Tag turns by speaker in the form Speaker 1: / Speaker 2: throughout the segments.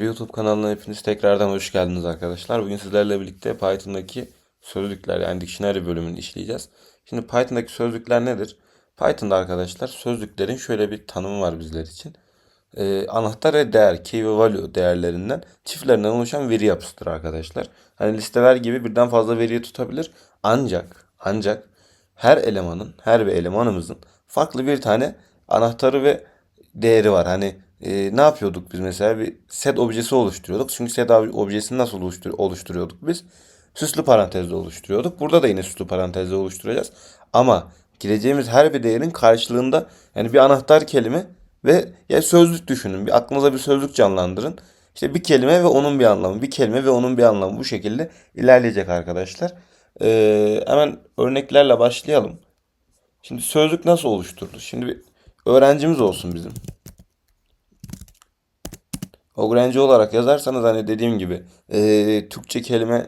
Speaker 1: YouTube kanalına hepiniz tekrardan hoş geldiniz arkadaşlar. Bugün sizlerle birlikte Python'daki sözlükler yani dictionary bölümünü işleyeceğiz. Şimdi Python'daki sözlükler nedir? Python'da arkadaşlar sözlüklerin şöyle bir tanımı var bizler için. Ee, anahtar ve değer, key ve value değerlerinden çiftlerinden oluşan veri yapısıdır arkadaşlar. Hani listeler gibi birden fazla veriyi tutabilir. Ancak ancak her elemanın, her bir elemanımızın farklı bir tane anahtarı ve değeri var. Hani e, ne yapıyorduk biz mesela bir set objesi oluşturuyorduk. Çünkü set ob- objesini nasıl oluştur oluşturuyorduk biz? Süslü parantezle oluşturuyorduk. Burada da yine süslü parantezle oluşturacağız. Ama gireceğimiz her bir değerin karşılığında yani bir anahtar kelime ve ya sözlük düşünün. Bir aklınıza bir sözlük canlandırın. İşte bir kelime ve onun bir anlamı, bir kelime ve onun bir anlamı bu şekilde ilerleyecek arkadaşlar. Ee, hemen örneklerle başlayalım. Şimdi sözlük nasıl oluşturulur? Şimdi bir öğrencimiz olsun bizim. Öğrenci olarak yazarsanız hani dediğim gibi eee, Türkçe kelime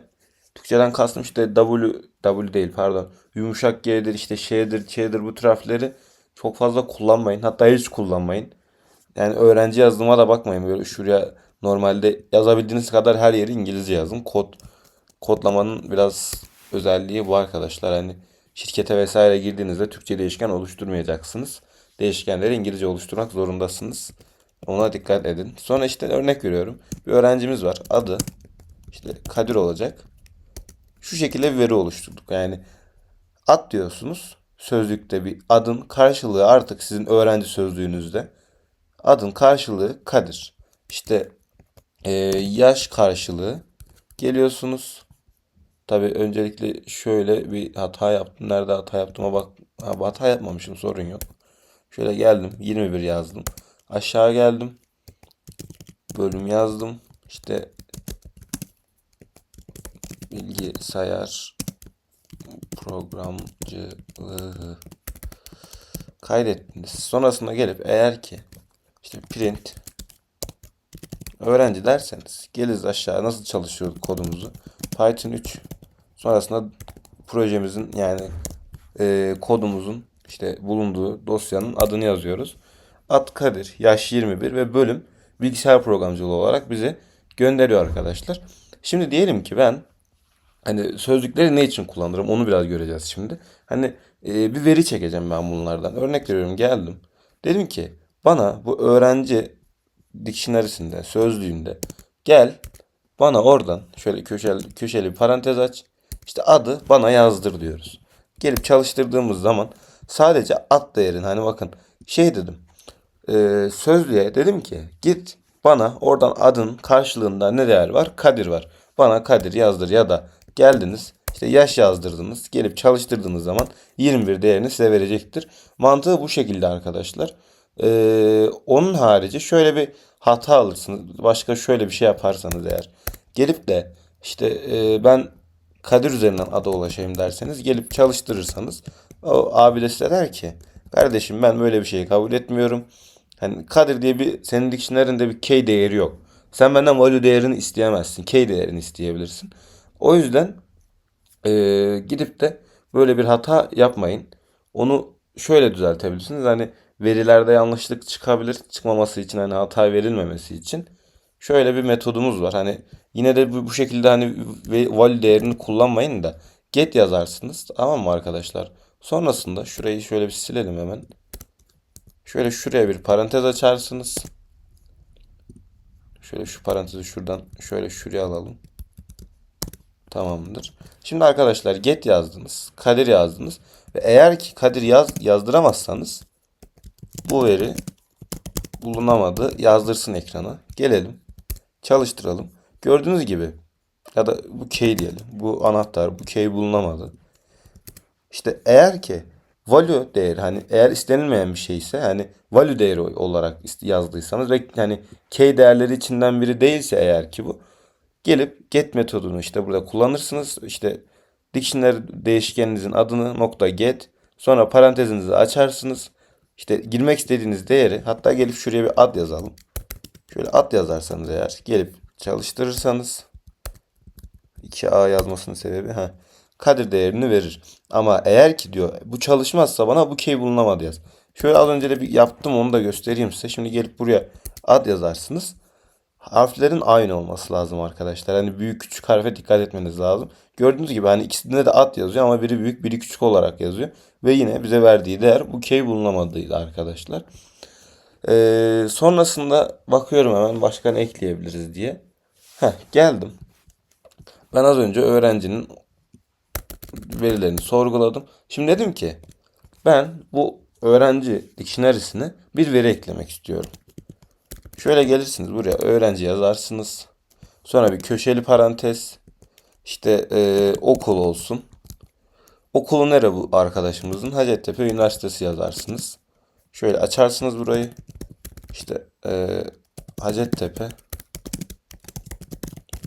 Speaker 1: Türkçeden kastım işte W W değil pardon yumuşak G'dir işte şeydir Ç'dir bu tür harfleri çok fazla kullanmayın hatta hiç kullanmayın. Yani öğrenci yazdığıma da bakmayın böyle şuraya normalde yazabildiğiniz kadar her yeri İngilizce yazın. Kod kodlamanın biraz özelliği bu arkadaşlar. Hani şirkete vesaire girdiğinizde Türkçe değişken oluşturmayacaksınız. Değişkenleri İngilizce oluşturmak zorundasınız. Ona dikkat edin. Sonra işte örnek veriyorum. Bir öğrencimiz var. Adı işte Kadir olacak. Şu şekilde bir veri oluşturduk. Yani ad diyorsunuz. Sözlükte bir adın karşılığı artık sizin öğrenci sözlüğünüzde. Adın karşılığı Kadir. İşte e, yaş karşılığı geliyorsunuz. Tabii öncelikle şöyle bir hata yaptım. Nerede hata yaptığıma bak. Ha, hata yapmamışım sorun yok. Şöyle geldim 21 yazdım. Aşağı geldim. Bölüm yazdım. İşte bilgisayar programcılığı kaydettiniz. Sonrasında gelip eğer ki işte print öğrenci derseniz geliriz aşağı nasıl çalışıyor kodumuzu. Python 3 sonrasında projemizin yani e, kodumuzun işte bulunduğu dosyanın adını yazıyoruz. Ad Kadir, yaş 21 ve bölüm bilgisayar programcılığı olarak bize gönderiyor arkadaşlar. Şimdi diyelim ki ben hani sözlükleri ne için kullanırım onu biraz göreceğiz şimdi. Hani e, bir veri çekeceğim ben bunlardan. Örnek veriyorum geldim. Dedim ki bana bu öğrenci dictionary'sinde, sözlüğünde gel bana oradan şöyle köşeli, köşeli bir parantez aç. İşte adı bana yazdır diyoruz. Gelip çalıştırdığımız zaman sadece ad değerini hani bakın şey dedim. E, sözlüğe dedim ki git bana oradan adın karşılığında ne değer var? Kadir var. Bana Kadir yazdır ya da geldiniz işte yaş yazdırdınız. Gelip çalıştırdığınız zaman 21 değerini size verecektir. Mantığı bu şekilde arkadaşlar. Ee, onun harici şöyle bir hata alırsınız. Başka şöyle bir şey yaparsanız eğer. Gelip de işte e, ben Kadir üzerinden ada ulaşayım derseniz gelip çalıştırırsanız o abi de size der ki kardeşim ben böyle bir şeyi kabul etmiyorum. Hani Kadir diye bir senin dictionary'inde bir key değeri yok. Sen benden value değerini isteyemezsin. Key değerini isteyebilirsin. O yüzden ee, gidip de böyle bir hata yapmayın. Onu şöyle düzeltebilirsiniz. Hani verilerde yanlışlık çıkabilir. Çıkmaması için hani hata verilmemesi için şöyle bir metodumuz var. Hani yine de bu, bu şekilde hani value değerini kullanmayın da get yazarsınız. Tamam mı arkadaşlar? Sonrasında şurayı şöyle bir silelim hemen. Şöyle şuraya bir parantez açarsınız. Şöyle şu parantezi şuradan şöyle şuraya alalım. Tamamdır. Şimdi arkadaşlar get yazdınız. Kadir yazdınız. Ve eğer ki Kadir yaz, yazdıramazsanız bu veri bulunamadı. Yazdırsın ekrana. Gelelim. Çalıştıralım. Gördüğünüz gibi ya da bu key diyelim. Bu anahtar bu key bulunamadı. İşte eğer ki value değeri hani eğer istenilmeyen bir şeyse hani value değeri olarak yazdıysanız hani key değerleri içinden biri değilse eğer ki bu gelip get metodunu işte burada kullanırsınız. İşte dictionary değişkeninizin adını nokta get sonra parantezinizi açarsınız. İşte girmek istediğiniz değeri hatta gelip şuraya bir ad yazalım. Şöyle ad yazarsanız eğer gelip çalıştırırsanız 2A yazmasının sebebi ha Kadir değerini verir. Ama eğer ki diyor bu çalışmazsa bana bu key bulunamadı yaz. Şöyle az önce de bir yaptım onu da göstereyim size. Şimdi gelip buraya ad yazarsınız. harflerin aynı olması lazım arkadaşlar. Hani büyük küçük harfe dikkat etmeniz lazım. Gördüğünüz gibi hani ikisinde de at yazıyor ama biri büyük biri küçük olarak yazıyor. Ve yine bize verdiği değer bu key bulunamadıydı arkadaşlar. Ee, sonrasında bakıyorum hemen başka ne ekleyebiliriz diye. Heh, geldim. Ben az önce öğrencinin verilerini sorguladım. Şimdi dedim ki ben bu öğrenci dictionary'sine bir veri eklemek istiyorum. Şöyle gelirsiniz buraya öğrenci yazarsınız. Sonra bir köşeli parantez. İşte e, okul olsun. Okulu nere bu arkadaşımızın? Hacettepe Üniversitesi yazarsınız. Şöyle açarsınız burayı. İşte e, Hacettepe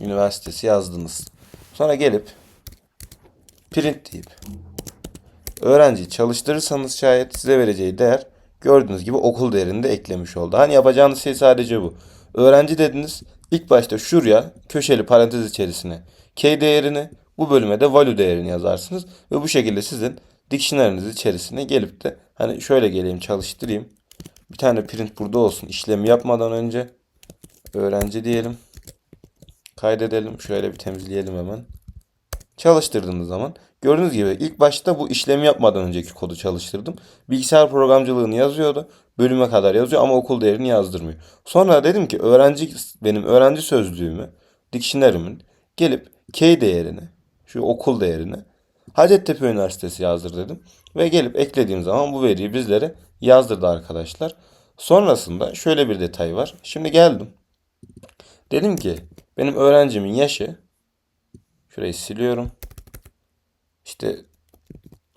Speaker 1: Üniversitesi yazdınız. Sonra gelip print deyip öğrenciyi çalıştırırsanız şayet size vereceği değer gördüğünüz gibi okul değerini de eklemiş oldu. Hani yapacağınız şey sadece bu. Öğrenci dediniz. İlk başta şuraya köşeli parantez içerisine key değerini bu bölüme de value değerini yazarsınız. Ve bu şekilde sizin dictionary'niz içerisine gelip de hani şöyle geleyim çalıştırayım. Bir tane print burada olsun. İşlemi yapmadan önce öğrenci diyelim. Kaydedelim. Şöyle bir temizleyelim hemen. Çalıştırdığımız zaman gördüğünüz gibi ilk başta bu işlemi yapmadan önceki kodu çalıştırdım. Bilgisayar programcılığını yazıyordu. Bölüme kadar yazıyor ama okul değerini yazdırmıyor. Sonra dedim ki öğrenci benim öğrenci sözlüğümü, dictionary'min gelip K değerini, şu okul değerini Hacettepe Üniversitesi yazdır dedim. Ve gelip eklediğim zaman bu veriyi bizlere yazdırdı arkadaşlar. Sonrasında şöyle bir detay var. Şimdi geldim. Dedim ki benim öğrencimin yaşı şurayı siliyorum. İşte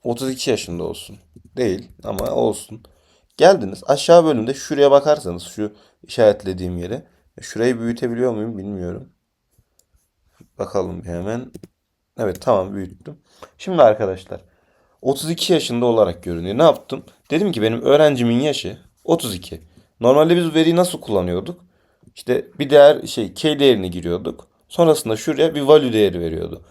Speaker 1: 32 yaşında olsun. Değil ama olsun. Geldiniz aşağı bölümde şuraya bakarsanız şu işaretlediğim yere. Şurayı büyütebiliyor muyum bilmiyorum. Bakalım hemen. Evet tamam büyüttüm. Şimdi arkadaşlar 32 yaşında olarak görünüyor. Ne yaptım? Dedim ki benim öğrencimin yaşı 32. Normalde biz veriyi nasıl kullanıyorduk? İşte bir değer şey k değerini giriyorduk. Sonrasında şuraya bir value değeri veriyordu.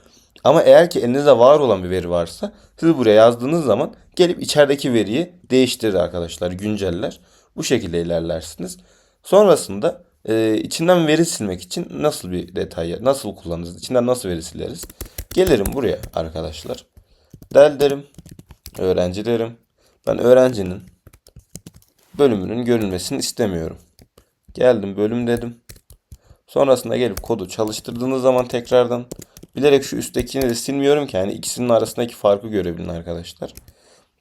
Speaker 1: Ama eğer ki elinizde var olan bir veri varsa siz buraya yazdığınız zaman gelip içerideki veriyi değiştirir arkadaşlar, günceller. Bu şekilde ilerlersiniz. Sonrasında e, içinden veri silmek için nasıl bir detay, nasıl kullanırız, içinden nasıl veri sileriz? Gelirim buraya arkadaşlar. Del derim, öğrenci derim. Ben öğrencinin bölümünün görünmesini istemiyorum. Geldim bölüm dedim. Sonrasında gelip kodu çalıştırdığınız zaman tekrardan bilerek şu üsttekini de silmiyorum ki yani ikisinin arasındaki farkı görebilin arkadaşlar.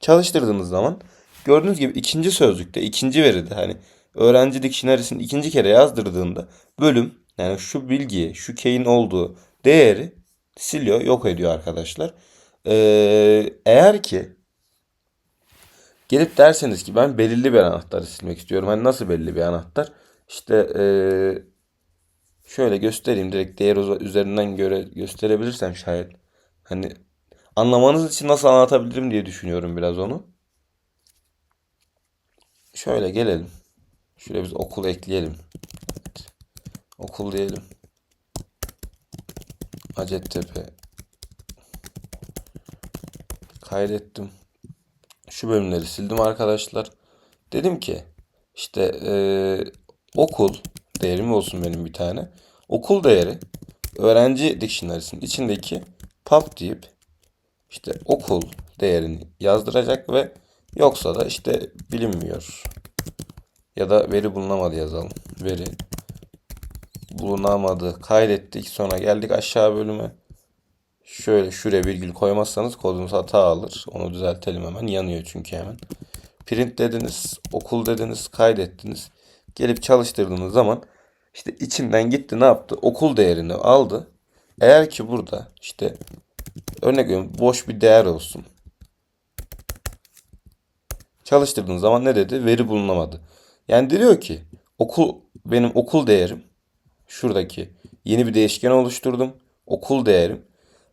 Speaker 1: Çalıştırdığınız zaman gördüğünüz gibi ikinci sözlükte, ikinci veride hani öğrenci dictionary'sini ikinci kere yazdırdığında bölüm yani şu bilgiyi, şu key'in olduğu değeri siliyor, yok ediyor arkadaşlar. Ee, eğer ki gelip derseniz ki ben belirli bir anahtarı silmek istiyorum. Hani nasıl belirli bir anahtar? İşte ee, şöyle göstereyim direkt değer üzerinden göre gösterebilirsem şayet. Hani anlamanız için nasıl anlatabilirim diye düşünüyorum biraz onu. Şöyle gelelim. Şöyle biz okul ekleyelim. Evet. Okul diyelim. Hacettepe. Kaydettim. Şu bölümleri sildim arkadaşlar. Dedim ki işte eee, okul değerim olsun benim bir tane. Okul değeri öğrenci dictionary'sinin içindeki pub deyip işte okul değerini yazdıracak ve yoksa da işte bilinmiyor ya da veri bulunamadı yazalım. Veri bulunamadı. Kaydettik. Sonra geldik aşağı bölüme. Şöyle şuraya virgül koymazsanız kodunuz hata alır. Onu düzeltelim hemen. Yanıyor çünkü hemen. Print dediniz, okul dediniz, kaydettiniz. Gelip çalıştırdığınız zaman işte içinden gitti ne yaptı? Okul değerini aldı. Eğer ki burada işte örnek veriyorum boş bir değer olsun. Çalıştırdığınız zaman ne dedi? Veri bulunamadı. Yani diyor ki okul benim okul değerim şuradaki yeni bir değişken oluşturdum. Okul değerim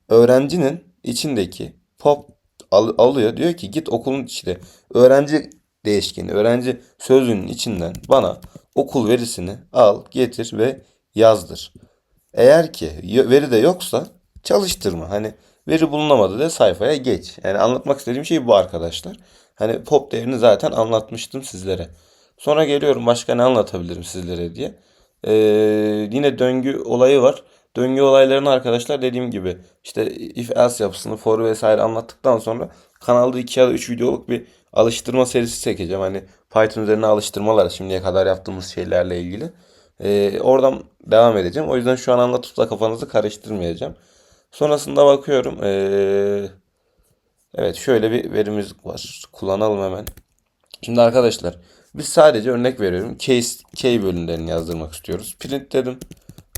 Speaker 1: öğrencinin içindeki pop al- alıyor. Diyor ki git okulun içinde öğrenci değişkeni, öğrenci sözlüğünün içinden bana okul verisini al, getir ve yazdır. Eğer ki veri de yoksa çalıştırma. Hani veri bulunamadı de sayfaya geç. Yani anlatmak istediğim şey bu arkadaşlar. Hani pop değerini zaten anlatmıştım sizlere. Sonra geliyorum başka ne anlatabilirim sizlere diye. Ee, yine döngü olayı var. Döngü olaylarını arkadaşlar dediğim gibi işte if else yapısını for vesaire anlattıktan sonra kanalda 2 ya da 3 videoluk bir alıştırma serisi çekeceğim. Hani Python üzerine alıştırmalar şimdiye kadar yaptığımız şeylerle ilgili. Ee, oradan devam edeceğim. O yüzden şu an anlatıp kafanızı karıştırmayacağım. Sonrasında bakıyorum. Ee, evet şöyle bir verimiz var. Kullanalım hemen. Şimdi arkadaşlar biz sadece örnek veriyorum. Case, key bölümlerini yazdırmak istiyoruz. Print dedim.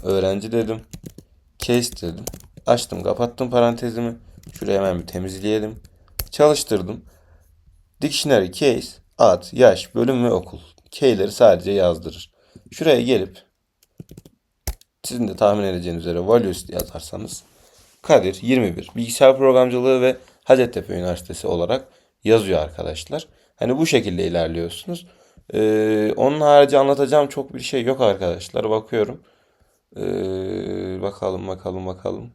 Speaker 1: Öğrenci dedim. Case dedim. Açtım kapattım parantezimi. Şurayı hemen bir temizleyelim. Çalıştırdım. Dictionary case, ad, yaş, bölüm ve okul. Key'leri sadece yazdırır. Şuraya gelip sizin de tahmin edeceğiniz üzere values yazarsanız Kadir 21 bilgisayar programcılığı ve Hacettepe Üniversitesi olarak yazıyor arkadaşlar. Hani bu şekilde ilerliyorsunuz. Ee, onun harici anlatacağım çok bir şey yok arkadaşlar. Bakıyorum. Ee, bakalım bakalım bakalım.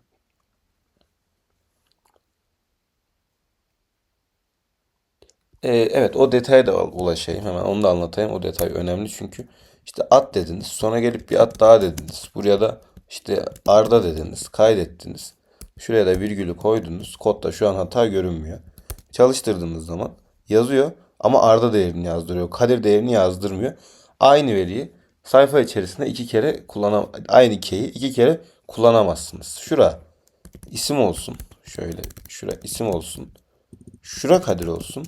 Speaker 1: Ee, evet o detaya da ulaşayım hemen onu da anlatayım. O detay önemli çünkü işte at dediniz sonra gelip bir at daha dediniz. Buraya da işte Arda dediniz kaydettiniz. Şuraya da virgülü koydunuz. Kodda şu an hata görünmüyor. Çalıştırdığınız zaman yazıyor ama Arda değerini yazdırıyor. Kadir değerini yazdırmıyor. Aynı veriyi sayfa içerisinde iki kere kullanam aynı key'i iki kere kullanamazsınız. Şura isim olsun. Şöyle şura isim olsun. Şura Kadir olsun.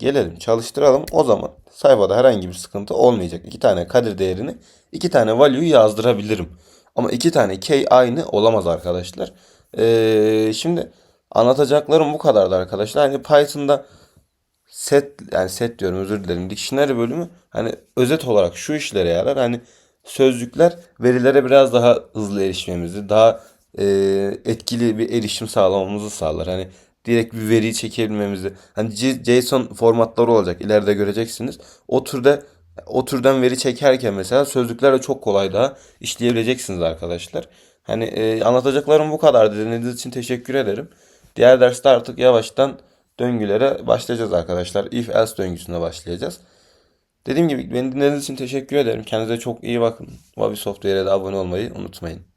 Speaker 1: Gelelim çalıştıralım. O zaman sayfada herhangi bir sıkıntı olmayacak. İki tane kadir değerini, iki tane value'yu yazdırabilirim. Ama iki tane key aynı olamaz arkadaşlar. Ee, şimdi anlatacaklarım bu kadardı arkadaşlar. Hani Python'da set yani set diyorum özür dilerim. Dictionary bölümü hani özet olarak şu işlere yarar. Hani sözcükler verilere biraz daha hızlı erişmemizi, daha e, etkili bir erişim sağlamamızı sağlar. Hani direkt bir veriyi çekebilmemizi. Hani JSON formatları olacak. ileride göreceksiniz. O türde o türden veri çekerken mesela sözlüklerle çok kolay daha işleyebileceksiniz arkadaşlar. Hani e, anlatacaklarım bu kadar. Dinlediğiniz için teşekkür ederim. Diğer derste artık yavaştan döngülere başlayacağız arkadaşlar. If else döngüsüne başlayacağız. Dediğim gibi beni dinlediğiniz için teşekkür ederim. Kendinize çok iyi bakın. Wabi Software'e de abone olmayı unutmayın.